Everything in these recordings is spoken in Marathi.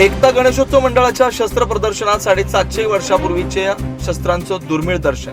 एकता गणेशोत्सव मंडळाच्या शस्त्र प्रदर्शनात साडेसातशे वर्षापूर्वीच्या शस्त्रांचं दुर्मिळ दर्शन.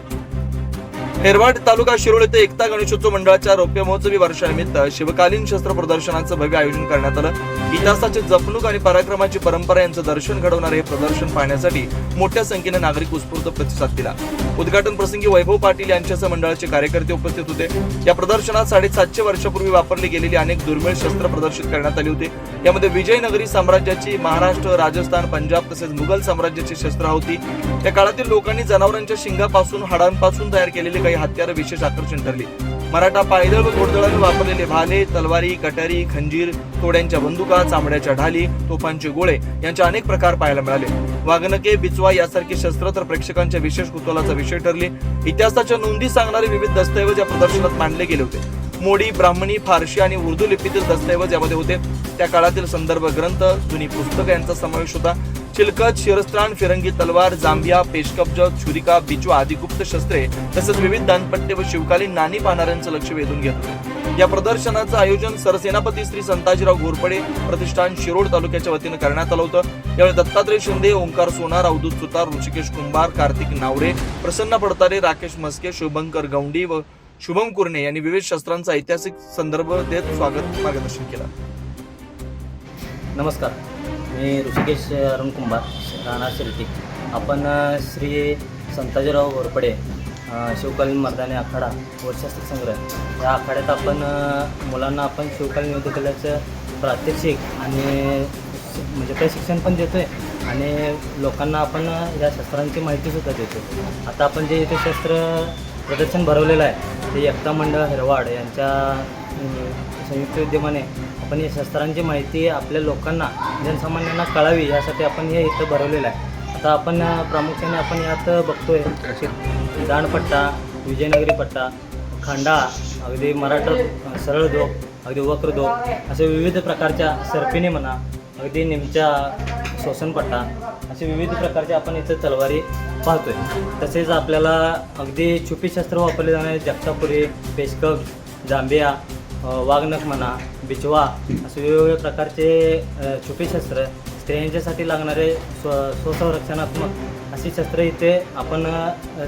हेरवाड तालुका शिरोळ येथे एकता गणेशोत्सव मंडळाच्या रौप्य महोत्सवी वर्षानिमित्त शिवकालीन शस्त्र प्रदर्शनाचं भव्य आयोजन करण्यात आलं. इतिहासाची जपणूक आणि पराक्रमाची परंपरा यांचं दर्शन घडवणारे हे प्रदर्शन पाहण्यासाठी मोठ्या संख्येने नागरिक उत्स्फूर्त प्रतिसाद दिला. उद्घाटन प्रसंगी वैभव पाटील यांच्यासह मंडळाचे कार्यकर्ते उपस्थित होते. या प्रदर्शनात साडेसातशे वर्षापूर्वी वापरली गेलेली अनेक दुर्मिळ शस्त्र प्रदर्शित करण्यात आली होती. यामध्ये विजयनगरी साम्राज्याची महाराष्ट्र राजस्थान पंजाब तसेच मुघल साम्राज्याची शस्त्र होती. या काळातील लोकांनी जनावरांच्या शिंगापासून हाडांपासून तयार केलेले काही हत्यारं विशेष आकर्षण ठरली. मराठा पायदळ व घोडदळाने वापरलेले भाले तलवारी कटारी खंजीर तोड्यांच्या बंदुका चामड्याच्या ढाली तोफांचे गोळे यांचे अनेक प्रकार पाहायला मिळाले. वाघनके बिचवा यासारखी शस्त्र तर प्रेक्षकांच्या विशेष कुतूहलाचा विषय ठरले. इतिहासाच्या नोंदी सांगणारे विविध दस्तऐवज या प्रदर्शनात मांडले गेले होते. मोडी ब्राह्मणी फारशी आणि उर्दू लिपीतील दस्तऐवज यामध्ये होते. त्या काळातील संदर्भ ग्रंथ जुनी पुस्तकं यांचा समावेश होता. चिलकत शिरस्त्राण फिरंगी तलवार जांभिया पेशकब्ज छुरिका बिचवा आदी गुप्त शस्त्रे तसेच विविध दानपट्टे व शिवकालीन नाणी पाहणाऱ्यांचं लक्ष वेधून घेत होते या प्रदर्शनाचं आयोजन सरसेनापती श्री संताजीराव घोरपडे प्रतिष्ठान शिरोड तालुक्याच्या वतीनं करण्यात आलं होतं. यावेळी दत्तात्रय शिंदे ओंकार सोनार अवधूत सुतार ऋषिकेश कुंभार कार्तिक नावरे प्रसन्न पडतारे राकेश मस्के शुभंकर गौंडी व शुभम कुर्णे यांनी विविध शस्त्रांचा ऐतिहासिक संदर्भ देत स्वागत मार्गदर्शन केलं. नमस्कार. मी ऋषिकेश अरुण कुंभार राहणार शिर्टी आपण श्री संताजीराव घोरपडे शिवकालीन मर्दाने आखाडा व शस्त्र संग्रह. या आखाड्यात आपण मुलांना आपण शिवकालीन युद्ध केल्याचं प्रात्यक्षिक आणि म्हणजे म्हणजे प्रशिक्षण पण देतो आहे आणि लोकांना आपण या शस्त्रांची माहितीसुद्धा देतो आता आपण जे इथे शस्त्र प्रदर्शन भरवलेलं आहे. ते एकता मंडळ हेरवाड यांच्या संयुक्त विद्यमाने आपण या शस्त्रांची माहिती आपल्या लोकांना जनसामान्यांना कळावी यासाठी आपण हे इथं भरवलेलं आहे. आता आपण प्रामुख्याने आपण यात बघतोय दाणपट्टा विजयनगरी पट्टा खांडा अगदी मराठा सरळ दोप अगदी वक्र दोप असे विविध प्रकारच्या सर्पिणी म्हणा अगदी निमच्या सोसनपट्टा असे विविध प्रकारचे आपण इथं तलवारी पाहतोय. तसेच आपल्याला अगदी छुपी शस्त्र वापरले जाणारे जगतापुरी पेशकब जांभिया वाघनक वाघनख म्हणा बिचवा असे वेगवेगळ्या प्रकारचे छुपी शस्त्र स्त्रियांच्यासाठी लागणारे स्व स्वसंरक्षणात्मक अशी शस्त्र इथे आपण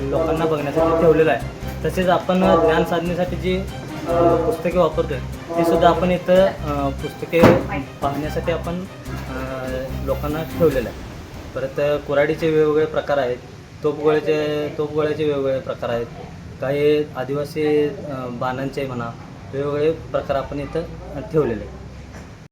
लोकांना बघण्यासाठी ठेवलेलं आहे. तसेच आपण ज्ञान साधनेसाठी जी पुस्तके वापरतोय ती सुद्धा आपण इथं पुस्तके पाहण्यासाठी आपण लोकांना ठेवलेलं आहे. परत कुऱ्हाडीचे वेगवेगळे प्रकार आहेत तोपगोळ्याचे तोपगोळ्याचे वेगवेगळे प्रकार आहेत. काही आदिवासी बाणांचे म्हणा वेगवेगळे प्रकार आपण इथं ठेवलेले आहेत.